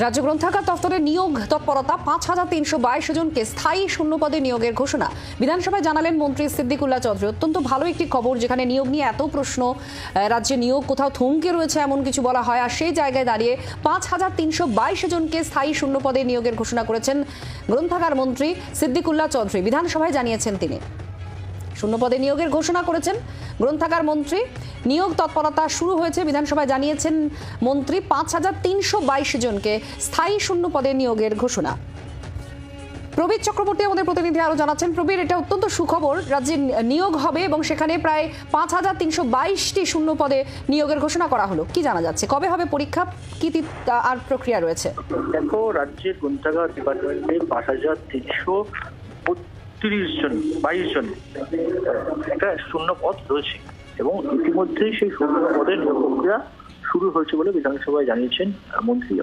রাজ্য গ্রন্থাগার দপ্তরে নিয়োগ তৎপরতা পাঁচ হাজার তিনশো বাইশ জনকে স্থায়ী শূন্য পদে নিয়োগের ঘোষণা। বিধানসভায় জানালেন মন্ত্রী সিদ্দিকুল্লাহ চৌধুরী, অত্যন্ত ভালো একটি খবর যেখানে নিয়োগ নিয়ে এত প্রশ্ন রাজ্যে নিয়োগ কোথাও থমকে রয়েছে এমন কিছু বলা হয়। আর সেই জায়গায় দাঁড়িয়ে পাঁচ হাজার তিনশো বাইশ জনকে স্থায়ী শূন্য পদে নিয়োগের ঘোষণা করেছেন গ্রন্থাগার মন্ত্রী সিদ্দিকুল্লাহ চৌধুরী। বিধানসভায় জানিয়েছেন তিনি। শূন্য পদে নিয়োগের ঘোষণা করেছেন গ্রন্থাগার মন্ত্রী। নিয়োগ তৎপরতা শুরু হয়েছে, বিধানসভায় জানিয়েছেন মন্ত্রী, পাঁচ হাজার তিনশো বাইশ জনকে স্থায়ী শূন্য পদে নিয়োগের ঘোষণা। প্রবীর চক্রবর্তী আমাদের প্রতিনিধি আরও জানাচ্ছেন, প্রবীর, এটা অত্যন্ত সুখবর, রাজ্যে নিয়োগ হবে এবং সেখানে প্রায় পাঁচ হাজার তিনশো বাইশটি শূন্য পদে নিয়োগের ঘোষণা করা হলো। কি জানা যাচ্ছে? কবে হবে পরীক্ষা? কি আর প্রক্রিয়া রয়েছে? দেখো রাজ্যের গ্রন্থাগার ডিপার্টমেন্টে পাঁচ হাজার তিনশো বত্রিশ জন, বাইশ জন একটা শূন্য পদ রয়েছে এবং ইতিমধ্যেই সেই শূন্য পদের নিয়োগ প্রক্রিয়া শুরু হয়েছে বলে বিধানসভায় জানিয়েছেন মন্ত্রী।